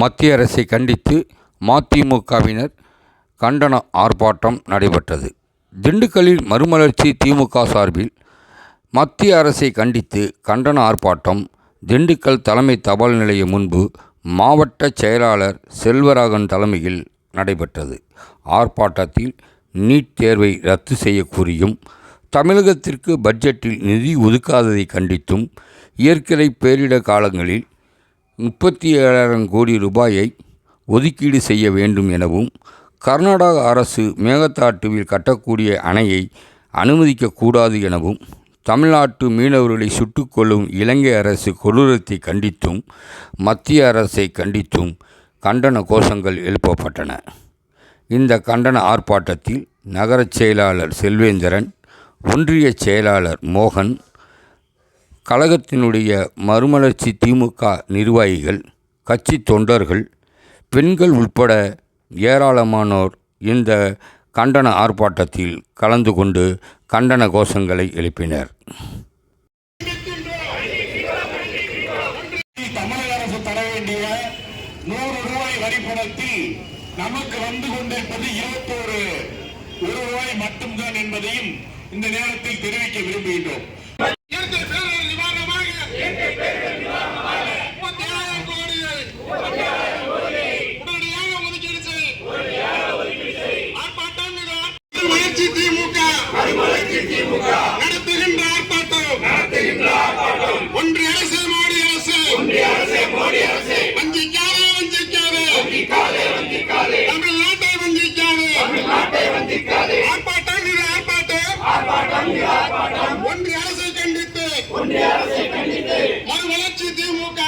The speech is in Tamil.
மத்திய அரசை கண்டித்து மதிமுகவினர் கண்டன ஆர்ப்பாட்டம் நடைபெற்றது. திண்டுக்கல்லில் மறுமலர்ச்சி திமுக சார்பில் மத்திய அரசை கண்டித்து கண்டன ஆர்ப்பாட்டம் திண்டுக்கல் தலைமை தபால் நிலையம் முன்பு மாவட்ட செயலாளர் செல்வராகன் தலைமையில் நடைபெற்றது. ஆர்ப்பாட்டத்தில் நீட் தேர்வை ரத்து செய்யக்கூறியும் தமிழகத்திற்கு பட்ஜெட்டில் நிதி ஒதுக்காததை கண்டித்தும் இயற்கை பேரிட காலங்களில் முப்பத்தி ஏழாயிரம் கோடி ரூபாயை ஒதுக்கீடு செய்ய வேண்டும் எனவும் கர்நாடக அரசு மேகதாட்டுவில் கட்டக்கூடிய அணையை அனுமதிக்கக்கூடாது எனவும் தமிழ்நாட்டு மீனவர்களை சுட்டுக்கொள்ளும் இலங்கை அரசு கொடூரத்தை கண்டித்தும் மத்திய அரசை கண்டித்தும் கண்டன கோஷங்கள் எழுப்பப்பட்டன. இந்த கண்டன ஆர்ப்பாட்டத்தில் நகரச் செயலாளர் செல்வேந்திரன் ஒன்றிய செயலாளர் மோகன் கழகத்தினுடைய மறுமலர்ச்சி திமுக நிர்வாகிகள் கட்சி தொண்டர்கள் பெண்கள் உட்பட ஏராளமானோர் இந்த கண்டன ஆர்ப்பாட்டத்தில் கலந்து கொண்டு கண்டன கோஷங்களை எழுப்பினர். நூறு ரூபாய் வரிப்பணத்தில் நமக்கு வந்து கொண்டிருப்பது இருபத்தோரு. ஒரு ரூபாய் மட்டும்தான் என்பதையும் இந்த நேரத்தில் தெரிவிக்க விரும்புகின்றோம் இயற்கை பேரிடர் நிவாரணமாக முப்பத்தி ஏழாயிரம் கோடியை உடனடியாக ஒதுக்கீடு செய். ஆர்ப்பாட்டம் இது திமுக நடத்துகின்ற ஆர்ப்பாட்டம் ஒன்றிய அரசு மோடி அரசு வஞ்சிக்காதே வஞ்சிக்காதே தமிழ்நாட்டை வஞ்சிக்காதே ஆர்ப்பாட்டம் இது ஆர்ப்பாட்டம் ஒன்றிய அரசை கண்டித்து மறுமலர்ச்சி திமுக.